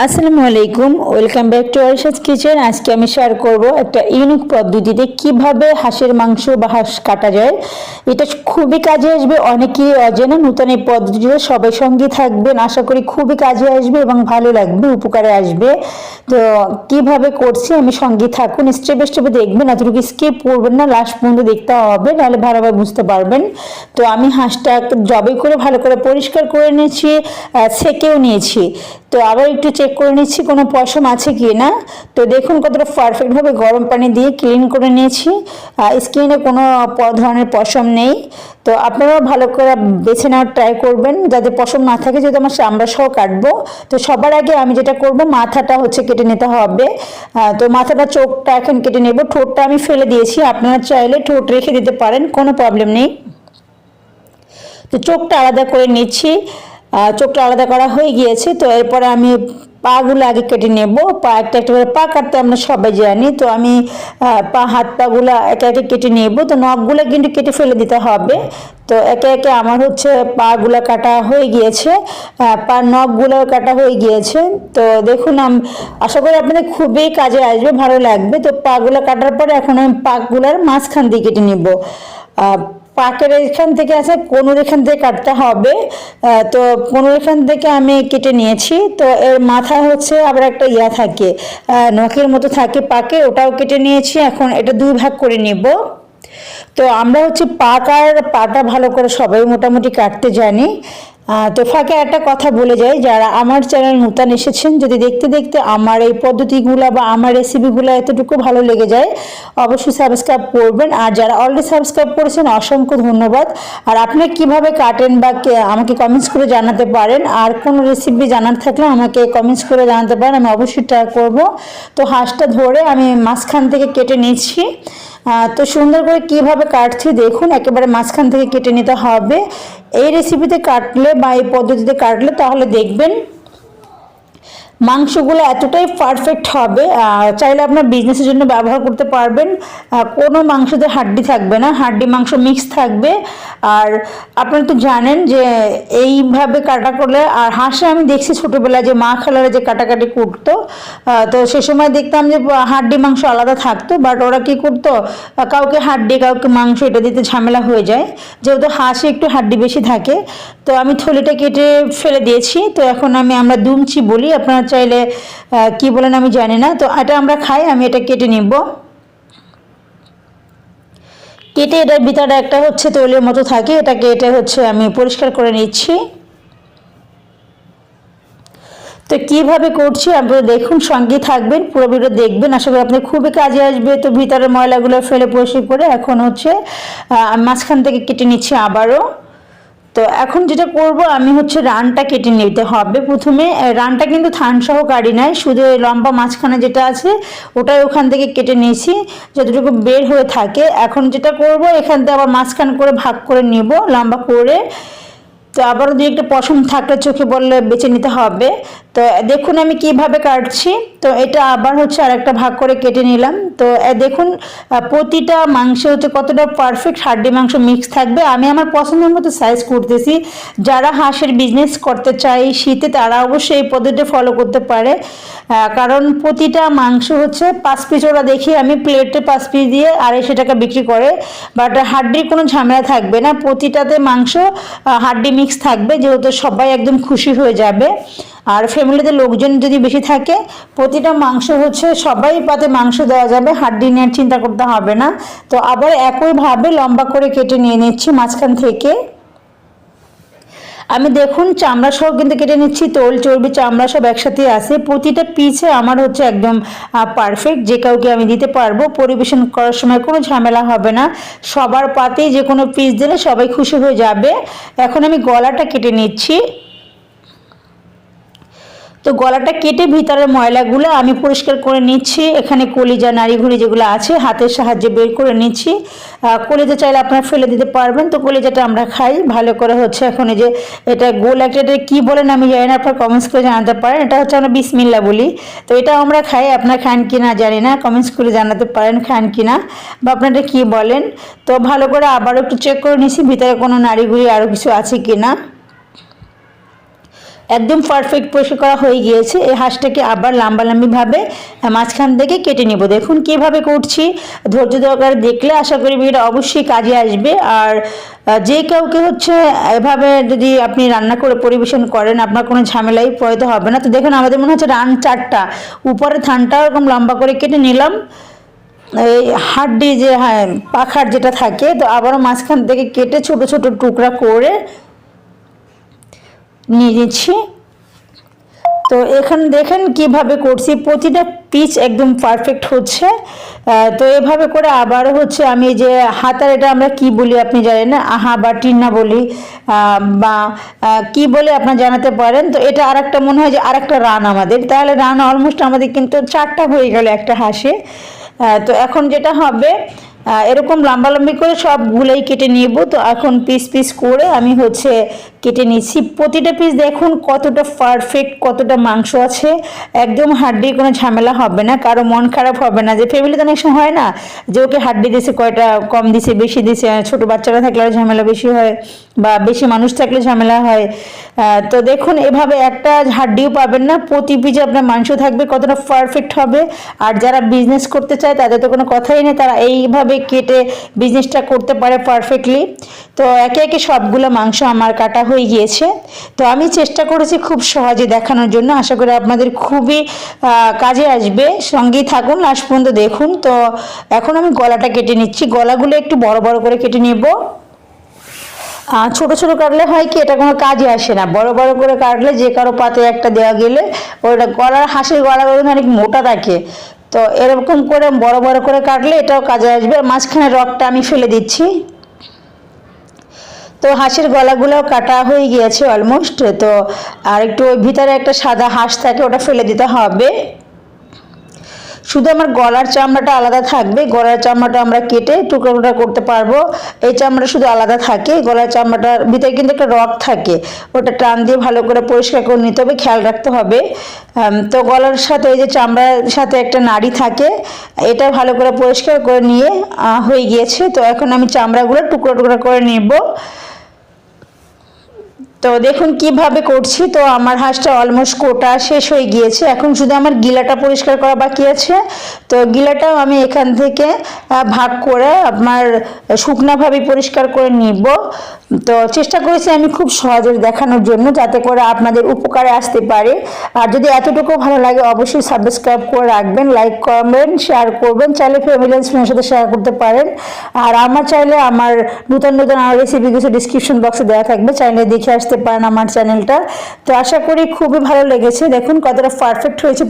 আসসালামু আলাইকুম, welcome back to Arisha's kitchen. আজকে আমি শেয়ার করব একটা ইউনিক পদ্ধতিতে কীভাবে হাঁসের মাংস বা হাঁস কাটা যায়। এটা খুবই কাজে আসবে, অনেকেই অজানা, নূতন এই পদ্ধতিতে সবাই সঙ্গে থাকবেন। আশা করি খুবই কাজে আসবে এবং ভালো লাগবে, উপকারে আসবে। তো কীভাবে করছি, আমি সঙ্গে থাকুন স্টেপে স্টেপে দেখবেন, এতটুকু স্কিপ করবেন না লাস্ট পর্যন্ত দেখতে হবে, নাহলে ভালোভাবে বুঝতে পারবেন। তো আমি হাঁসটা জবে করে ভালো করে পরিষ্কার করে নিয়েছি সেকেও নিয়েছি। তো আবার একটু চেক করে নিচ্ছি, কোনো পশম আছে কি না। তো দেখুন কতটা পারফেক্টভাবে গরম পানি দিয়ে ক্লিন করে নিয়েছি। স্কিনে কোনো ধরনের পশম নেই। তো আপনারাও ভালো করে বেছে নেওয়ার ট্রাই করবেন। যাতে পশম না থাকে, যেহেতু আমার চামড়া সহ কাটবো। তো সবার আগে আমি যেটা করব, মাথাটা হচ্ছে কেটে নিতে হবে। তো মাথাটা, চোখটা এখন কেটে নেব। ঠোঁটটা আমি ফেলে দিয়েছি। আপনারা চাইলে ঠোঁট রেখে দিতে পারেন, কোনো প্রবলেম নেই। তো চোখটা আলাদা করে নিচ্ছি। চোখটা আলাদা করা হয়ে গিয়েছে, তো এরপরে আমি পাগুলো আগে কেটে নেব। পা, একটা একটা করে পা কাটতে আমরা সবাই জানি, তো আমি পা, হাত পাগুলো একে একে কেটে নেব। তো নখগুলো কিন্তু কেটে ফেলে দিতে হবে। তো একে একে আমার হচ্ছে পাগুলো কাটা হয়ে গিয়েছে পা, নখগুলো কাটা হয়ে গিয়েছে। তো দেখুন, আমি, আশা করি আপনাদের খুবই কাজে আসবে, ভালো লাগবে। তো পাগুলো কাটার পরে এখন আমি পাগুলোর মাঝখান দিয়ে কেটে নিব। পাকের এখান থেকে আছে কোনোর এখান থেকে কাটতে হবে। তো কোনোর এখান থেকে আমি কেটে নিয়েছি। তো এর মাথা হচ্ছে আবার একটা ইয়া থাকে নখের মতো থাকে পাকে, ওটাও কেটে নিয়েছি। এখন এটা দুই ভাগ করে নিব। তো আমরা হচ্ছে পাকার পাটা ভালো করে সবাই মোটামুটি কাটতে জানি। তো ফাঁকে একটা কথা বলে যাই, যারা আমার চ্যানেল নূতন এসেছেন, যদি দেখতে দেখতে আমার এই পদ্ধতিগুলো বা আমার রেসিপিগুলো এতটুকু ভালো লেগে যায়, অবশ্যই সাবস্ক্রাইব করবেন। আর যারা অলরেডি সাবস্ক্রাইব করেছেন, অসংখ্য ধন্যবাদ। আর আপনি কীভাবে কাটেন বা আমাকে কমেন্টস করে জানাতে পারেন, আর কোনো রেসিপি জানার থাকলে আমাকে কমেন্টস করে জানাতে পারেন, আমি অবশ্যই ট্রাই করব। তো হাঁসটা ধরে আমি মাঝখান থেকে কেটে নিচ্ছি। তো সুন্দর করে কীভাবে কাটছি দেখুন, একেবারে মাঝখান থেকে কেটে নিতে হবে। এই রেসিপিতে কাটলে বা এই পদ্ধতিতে কাটলে তাহলে দেখবেন মাংসগুলো এতটাই পারফেক্ট হবে চাইলে আপনার বিজনেসের জন্য ব্যবহার করতে পারবেন। কোনো মাংসতে হাড্ডি থাকবে না, হাড্ডি মাংস মিক্স থাকবে। আর আপনারা তো জানেন যে এইভাবে কাটা করলে, আর হাঁসে আমি দেখছি ছোটোবেলায় যে মা খালারা যে কাটাকাটি করতো তো সে সময় দেখতাম যে হাড্ডি মাংস আলাদা থাকতো বাট ওরা কি করতো কাউকে হাড্ডি, কাউকে মাংস এটা দিতে ঝামেলা হয়ে যায়। যেহেতু হাঁসে একটু হাড্ডি বেশি থাকে, তো আমি থলিটা কেটে ফেলে দিয়েছি। তো এখন আমি আমরা দুমচি বলি, আপনারা চাইলে কি বলেন আমি জানি না। তো এটা আমরা খাই, আমি এটা কেটে নিব। কেটে এটার ভিতরে একটা হচ্ছে তৈলের মতো থাকে, এটাকে এটা হচ্ছে আমি পরিষ্কার করে নিচ্ছি। তো কীভাবে করছি আপনারা দেখুন, সঙ্গে থাকবেন, পুরো ভিডিও দেখবেন। আশা করি আপনার খুবই কাজে আসবে। তো ভিতরে ময়লাগুলো ফেলে পরিষ্কার করে এখন হচ্ছে মাঝখান থেকে কেটে নিচ্ছি আবারও। তো এখন যেটা করব, আমি হচ্ছে রানটা কেটে নিতে হবে প্রথমে। রানটা কিন্তু থানসহ কাটি নাই শুধু ওই লম্বা মাঝখানে যেটা আছে, ওটাই ওখান থেকে কেটে নিয়েছি, যতটুকু বের হয়ে থাকে। এখন যেটা করব, এখান থেকে আবার মাঝখান করে ভাগ করে নিব, লম্বা করে। তো আবারও দু একটা পশম থাকলে চোখে বললে বেছে নিতে হবে। তো দেখুন আমি কীভাবে কাটছি। তো এটা আবার হচ্ছে আরেকটা ভাগ করে কেটে নিলাম। তো দেখুন প্রতিটা মাংস হচ্ছে কতটা পারফেক্ট হাড্ডি মাংস মিক্স থাকবে। আমি আমার পছন্দের মতো সাইজ করতেছি যারা হাঁসের বিজনেস করতে চাই শীতে তারা অবশ্যই এই পদ্ধতি ফলো করতে পারে। কারণ প্রতিটা মাংস হচ্ছে পাঁচ পিস ওরা দেখি আমি প্লেটে পাঁচ পিস দিয়ে আড়াইশো টাকা বিক্রি করে। বাট হাড্ডির কোনো ঝামেলা থাকবে না। প্রতিটাতে মাংস হাড্ডি মিক্স থাকবে। যেহেতু সবাই একদম খুশি হয়ে যাবে। আর ফ্যামিলিতে লোকজন যদি বেশি থাকে, প্রতিটা মাংস হচ্ছে সবাই পাতে মাংস দেওয়া যাবে, হাড্ডি নেওয়ার চিন্তা করতে হবে না। তো আবার একইভাবে লম্বা করে কেটে নিয়ে নিচ্ছি মাঝখান থেকে। আমি দেখুন চামড়া সহ কিন্তু কেটে নিচ্ছি, তোল, চর্বি চামড়া সব একসাথে আছে। প্রতিটা পিছে আমার হচ্ছে একদম পারফেক্ট যে কাউকে আমি দিতে পারব, পরিবেশন করার সময় কোনো ঝামেলা হবে না। সবার পাতেই যে কোনো পিস দিলে সবাই খুশি হয়ে যাবে। এখন আমি গলাটা কেটে নিচ্ছি। তো গলাটা কেটে ভিতরের ময়লাগুলো আমি পরিষ্কার করে নিচ্ছি। এখানে কলিজা, নাড়িঘুড়ি যেগুলো আছে, হাতের সাহায্যে বের করে নিচ্ছি। কলিজা চাইলে আপনারা ফেলে দিতে পারবেন। তো কলিজাটা আমরা খাই। ভালো করে হচ্ছে এখন এই যে এটা গোল একটা এটা কী বলেন আমি জানি না, আপনারা কমেন্টস করে জানাতে পারেন। এটা হচ্ছে আমরা বিসমিল্লা বলি। তো এটা আমরা খাই। আপনারা খান কি না জানি না। কমেন্টস করে জানাতে পারেন খান কি না বা আপনারা কী বলেন। তো ভালো করে আবারও একটু চেক করে নিচ্ছি ভিতরে কোনো নাড়িঘুড়ি আরও কিছু আছে কি না। একদম পারফেক্ট পরিষ্কার করা হয়ে গিয়েছে। এই হাঁসটাকে আবার লাম্বালাম্বিভাবে মাঝখান থেকে কেটে নেব। দেখুন কীভাবে করছি। ধৈর্য দরকার দেখলে আশা করি ভিডিওটা অবশ্যই কাজে আসবে। আর যে কাউকে হচ্ছে, এভাবে যদি আপনি রান্না করে পরিবেশন করেন, আপনার কোনো ঝামেলাই পড়তে হবে না। তো দেখুন, আমাদের মনে হচ্ছে রান চারটা। উপরে থানটা এরকম লম্বা করে কেটে নিলাম। এই হাড্ডি যে হ্যাঁ পাখার যেটা থাকে, তো আবারও মাঝখান থেকে কেটে ছোট ছোট টুকরা করে নিয়ে তো এখানে দেখেন কীভাবে করছি, প্রতিটা পিচ একদম পারফেক্ট হচ্ছে। তো এভাবে করে আবার হচ্ছে আমি যে হাতার এটা আমরা কি বলি আপনি জানেন না? আহা বা টিন্না বলি বা কি বলে আপনার জানাতে পারেন? তো এটা আর একটা মনে হয় যে আরেকটা রান আমাদের। তাহলে রান অলমোস্ট আমাদের কিন্তু চারটা হয়ে গেল একটা হাঁসে। তো এখন যেটা হবে এরকম লম্বালম্বি করে সবগুলোই কেটে নিব। তো এখন পিস পিস করে আমি হচ্ছে কেটে নিচ্ছি। প্রতিটা পিস দেখুন কতটা পারফেক্ট কতটা মাংস আছে। একদম হাড্ডির কোনো ঝামেলা হবে না, কারও মন খারাপ হবে না। যে ফ্যামিলিতে অনেক হয় না, যে ওকে হাড্ডি দিছে, কয়টা কম দিছে, বেশি দিছে, ছোট বাচ্চারা থাকলে ঝামেলা বেশি হয়, বা বেশি মানুষ থাকলে ঝামেলা হয়। তো দেখুন, এভাবে একটা হাড্ডিও পাবেন না। প্রতি পিজে আপনার মাংস থাকবে, কতটা পারফেক্ট হবে। আর যারা বিজনেস করতে চায়, তাদের তো কোনো কথাই নেই। তারা এইভাবে কেটে বিজনেসটা করতে পারে পারফেক্টলি তো একে একে সবগুলো মাংস আমার কাটা হয়ে গিয়েছে। তো আমি চেষ্টা করেছি খুব সহজে দেখানোর জন্য। আশা করি আপনাদের খুবই কাজে আসবে। সঙ্গেই থাকুন লাস্ট পর্যন্ত দেখুন। তো এখন আমি গলাটা কেটে নিচ্ছি। গলাগুলো একটু বড় বড় করে কেটে নেব। ছোট ছোট কাটলে হয় কি, এটা কোনো কাজে আসে না। বড় বড় করে কাটলে যে কারও পাতে একটা দেওয়া গেলে ওটা গলার হাঁসের গলাগুলো অনেক মোটা থাকে। তো এরকম করে বড় বড় করে কাটলে এটাও কাজে আসবে। মাঝখানে রকটা আমি ফেলে দিচ্ছি। তো হাঁসের গলাগুলো কাটা হয়ে গিয়েছে অলমোস্ট তো আর একটু ওই ভিতরে একটা সাদা হাঁস থাকে, ওটা ফেলে দিতে হবে। শুধু আমার গলার চামড়াটা আলাদা থাকবে, গলার চামড়াটা আমরা কেটে টুকরো টুকরো করতে পারব। এই চামড়া শুধু আলাদা থাকে, গলার চামড়াটার ভিতরে কিন্তু একটা রক থাকে। ওটা টান দিয়ে ভালো করে পরিষ্কার করে নিতে হবে, খেয়াল রাখতে হবে। তো গলার সাথে এই যে চামড়ার সাথে একটা নাড়ি থাকে, এটা ভালো করে পরিষ্কার করে নিয়ে হয়ে গিয়েছে। তো এখন আমি চামড়াগুলো টুকরো টুকরো করে নেব। তো দেখুন কীভাবে করছি। তো আমার হাঁসটা অলমোস্ট কোটা শেষ হয়ে গিয়েছে। এখন শুধু আমার গিলাটা পরিষ্কার করা বাকি আছে। তো গিলাটাও আমি এখান থেকে ভাগ করে আপনার শুকনাভাবে পরিষ্কার করে নিব। তো চেষ্টা করেছি আমি খুব সহজে দেখানোর জন্য যাতে করে আপনাদের উপকারে আসতে পারে। আর যদি এতটুকু ভালো লাগে অবশ্যই সাবস্ক্রাইব করে রাখবেন লাইক করবেন শেয়ার করবেন। চাইলে ফ্যামিলি ফ্রেন্ডের সাথে শেয়ার করতে পারেন। আর আমার চাইলে আমার নতুন নতুন আর রেসিপি কিছু ডিসক্রিপশন বক্সে দেওয়া থাকবে। চাইলে দেখে আসতে পারেন আমার চ্যানেলটা। তো আশা করি খুবই ভালো লেগেছে। দেখুন কতটা পারফেক্ট হয়েছে